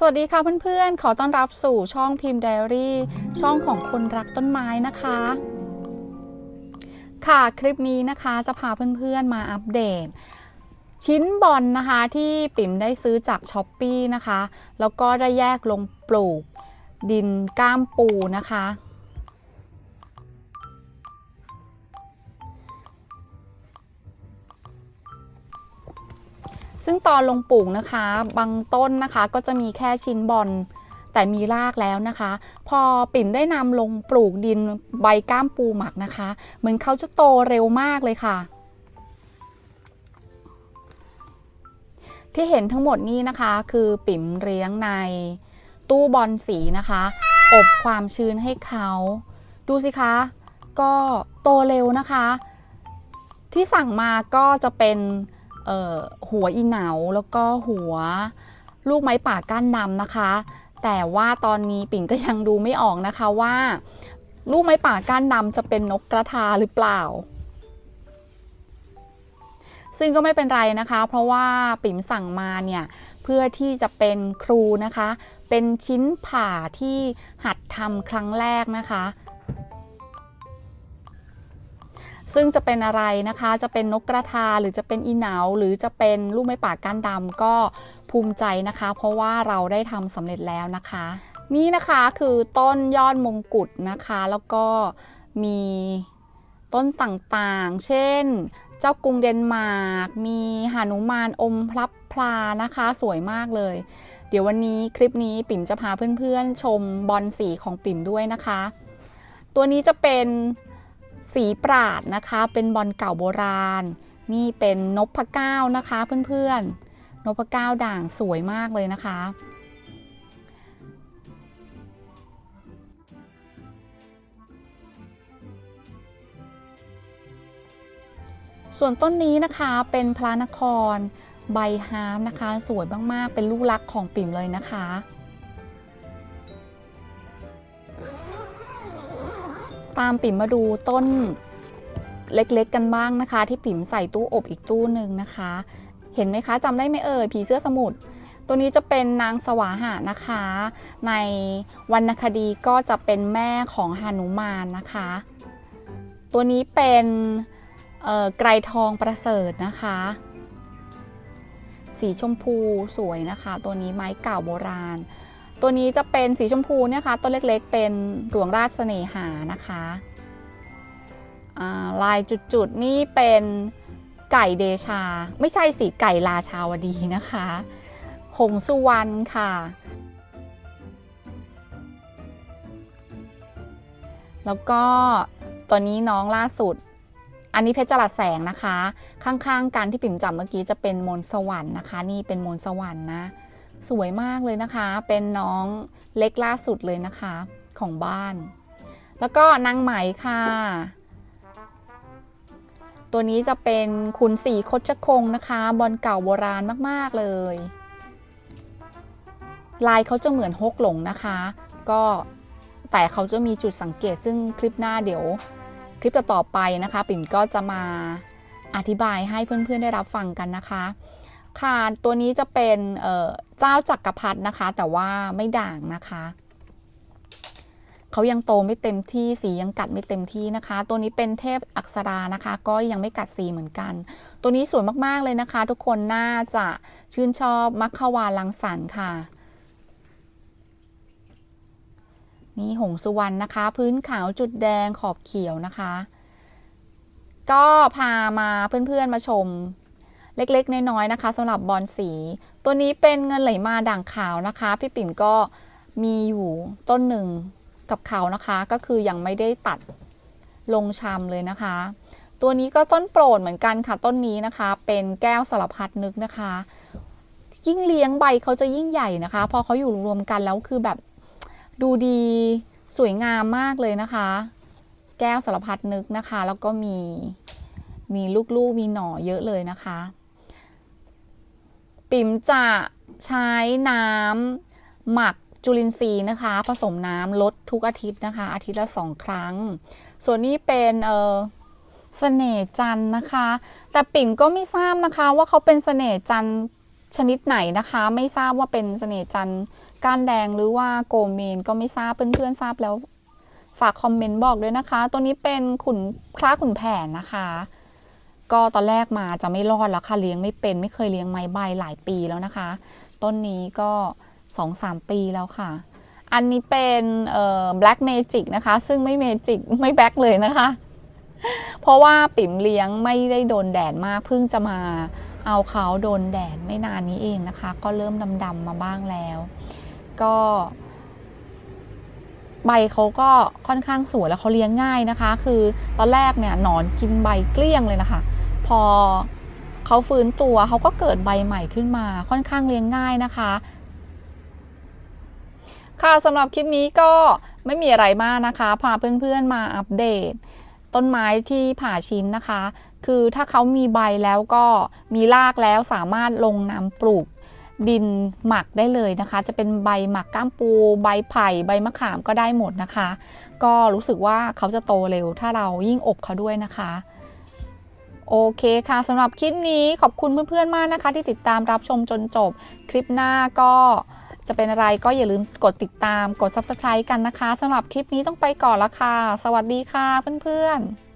สวัสดีค่ะเพื่อนๆ ขอต้อนรับสู่ช่องพิมพ์ไดอารี่ ช่องของคนรักต้นไม้นะคะ ค่ะคลิปนี้นะคะจะพาเพื่อนๆมาอัปเดต ชิ้นบอลนะคะที่ปิ่มได้ซื้อจากช้อปปีนะคะ แล้วก็ได้แยกลงปลูกดินก้ามปูนะคะ ซึ่งตอนลงปลูกนะคะ บางต้นนะคะก็จะมีแค่ชิ้นบอลแต่มีรากแล้วนะคะ พอปิ่นได้นำลงปลูกดินใบก้ามปูหมักนะคะ เหมือนเขาจะโตเร็วมากเลยค่ะ ที่เห็นทั้งหมดนี้นะคะ คือปิ่มเลี้ยงในตู้บอลสีนะคะ อบความชื้นให้เขา ดูสิคะ ก็โตเร็วนะคะ ที่สั่งมาก็จะเป็น หัวอีเหนาแล้วก็หัวลูกไม้ป่าก้านดำนะคะ แต่ว่าตอนนี้ปิ่นก็ยังดูไม่ออกนะคะว่า ลูกไม้ป่าก้านดำจะเป็นนกกระทาหรือเปล่า ซึ่งก็ไม่เป็นไรนะคะ เพราะว่าปิ่มสั่งมาเนี่ยเพื่อที่จะเป็นครูนะคะ เป็นชิ้นผ่าที่หัดทำครั้งแรกนะคะ ซึ่งจะเป็นอะไรนะคะ จะเป็นนกกระทาหรือจะเป็นอีเหนาหรือจะเป็นลูกไม้ป่าก้านดำก็ภูมิใจนะคะ เพราะว่าเราได้ทำสำเร็จแล้วนะคะ นี่นะคะคือต้นยอดมงกุฎนะคะ แล้วก็มีต้นต่างๆ เช่น เจ้ากรุงเดนมาร์ก มีหานุมานอมพลับพลานะคะ สวยมากเลย เดี๋ยววันนี้คลิปนี้ปิ่มจะพาเพื่อนๆ ชมบอลสีของปิ่มด้วยนะคะ ตัวนี้จะเป็น สีปราดนะคะ เป็นบอลเก่าโบราณ นี่เป็นนพเก้านะคะเพื่อนๆ นพเก้าด่างสวยมากเลยนะคะ ส่วนต้นนี้นะคะเป็นพระนครใบฮามนะคะ สวยมากๆ เป็นลูกรักของปิ่มเลยนะคะ ตามปิ่มมาดูต้นเล็กๆกันบ้างนะคะ ที่ปิ่มใส่ตู้อบอีกตู้หนึ่งนะคะ เห็นไหมคะจำได้ไหมเอ่ยผีเสื้อสมุทรตัวนี้จะเป็นนางสวาหะนะคะ ในวรรณคดีก็จะเป็นแม่ของหานุมานนะคะ ตัวนี้เป็นไกรทองประเสริฐนะคะ สีชมพูสวยนะคะ ตัวนี้ไม้เก่าโบราณ ตัวนี้จะเป็นสีชมพูเนี่ยค่ะต้นเล็กๆ เป็นหลวงราชเสน่หานะคะลายจุดๆนี่เป็นไก่เดชา ไม่ใช่สีไก่ราชาวดีนะคะ หงสุวรรณค่ะ แล้วก็ตัวนี้น้องล่าสุด อันนี้เพชรจรัสแสงนะคะ ข้างๆกันที่ปิ่มจับเมื่อกี้จะเป็นมนต์สวรรค์นะคะ นี่เป็นมนต์สวรรค์นะ สวยมากเลยนะคะ เป็นน้องเล็กล่าสุดเลยนะคะของบ้าน แล้วก็นางไหมค่ะ ตัวนี้จะเป็นขุนสีคดชคงนะคะ บอลเก่าโบราณมากๆเลย ลายเขาจะเหมือนฮกหลงนะคะ ก็แต่เขาจะมีจุดสังเกตซึ่งคลิปหน้าเดี๋ยว คลิปต่อไปนะคะ ปิ่มก็จะมาอธิบายให้เพื่อนๆได้รับฟังกันนะคะ ค่ะตัวนี้จะเป็นเจ้าจักรพรรดินะคะ แต่ว่าไม่ด่างนะคะเขายังโตไม่เต็มที่สียังกัดไม่เต็มที่นะคะ ตัวนี้เป็นเทพอักษรานะคะ ก็ยังไม่กัดสีเหมือนกัน ตัวนี้สวยมากๆเลยนะคะ ทุกคนน่าจะชื่นชอบมัคควาลังสรรค์ค่ะ นี่หงสุวรรณนะคะ พื้นขาวจุดแดงขอบเขียวนะคะ ก็พามาเพื่อนๆมาชม เล็กๆ น้อยๆนะคะสำหรับบอลสี ตัวนี้เป็นเงินไหลมาด่างขาวนะคะ พี่ปิ่มก็มีอยู่ต้นหนึ่งกับเขานะคะ ก็คือยังไม่ได้ตัดลงชำเลยนะคะ ตัวนี้ก็ต้นโปรดเหมือนกันค่ะ ต้นนี้นะคะ เป็นแก้วสารพัดนึกนะคะ ยิ่งเลี้ยงใบเขาจะยิ่งใหญ่นะคะ พอเขาอยู่รวมกันแล้วคือแบบดูดีสวยงามมากเลยนะคะ แก้วสารพัดนึกนะคะ แล้วก็มีมีลูกๆมีหน่อเยอะเลยนะคะ ปิ๋มจะใช้น้ำหมักจุลินทรีย์นะคะ ผสมน้ำลดทุกอาทิตย์นะคะ อาทิตย์ละสองครั้ง ส่วนนี้เป็นเออเสน่จันนะคะ แต่ปิ่มก็ไม่ทราบนะคะ ว่าเขาเป็นเสน่จันชนิดไหนนะคะ ไม่ทราบว่าเป็นเสน่จันก้านแดงหรือว่าโกเมนก็ไม่ทราบเพื่อนๆทราบแล้ว ฝากคอมเมนต์บอกด้วยนะคะ ตัวนี้เป็นขุนคล้าขุนแผนนะคะ ก็ตอนแรกมาจะไม่รอดแล้วค่ะเลี้ยงไม่เป็น ไม่เคยเลี้ยงไม้ใบหลายปีแล้วนะคะ ต้นนี้ก็สองสามปีแล้วค่ะ อันนี้เป็นเอ่อ black magic นะคะ ซึ่งไม่ magic ไม่ black เลยนะคะ เพราะว่าปิ่มเลี้ยงไม่ได้โดนแดดมากเพิ่งจะมาเอาเขาโดนแดดไม่นานนี้เองนะคะ ก็เริ่มดำๆมาบ้างแล้ว ก็ใบเขาก็ค่อนข้างสวยแล้วเขาเลี้ยงง่ายนะคะ คือตอนแรกเนี่ยหนอนกินใบเกลี้ยงเลยนะคะ พอเขาฟื้นตัวเขาก็เกิดใบใหม่ขึ้นมาค่อนข้างเลี้ยงง่ายนะคะ ค่ะสำหรับคลิปนี้ก็ไม่มีอะไรมากนะคะ พาเพื่อนๆมาอัปเดต ต้นไม้ที่ผ่าชิ้นนะคะ คือถ้าเขามีใบแล้วก็มีรากแล้วสามารถลงน้ำปลูกดินหมักได้เลยนะคะ จะเป็นใบหมักก้ามปู ใบไผ่ ใบมะขามก็ได้หมดนะคะ ก็รู้สึกว่าเขาจะโตเร็ว ถ้าเรายิ่งอบเขาด้วยนะคะ โอเคค่ะสำหรับคลิปนี้ขอบคุณเพื่อนๆมากนะคะ ที่ติดตามรับชมจนจบ คลิปหน้าก็จะเป็นอะไรก็อย่าลืมกดติดตามกด subscribe กันนะคะสำหรับคลิปนี้ต้องไปก่อนละค่ะ สวัสดีค่ะเพื่อนๆ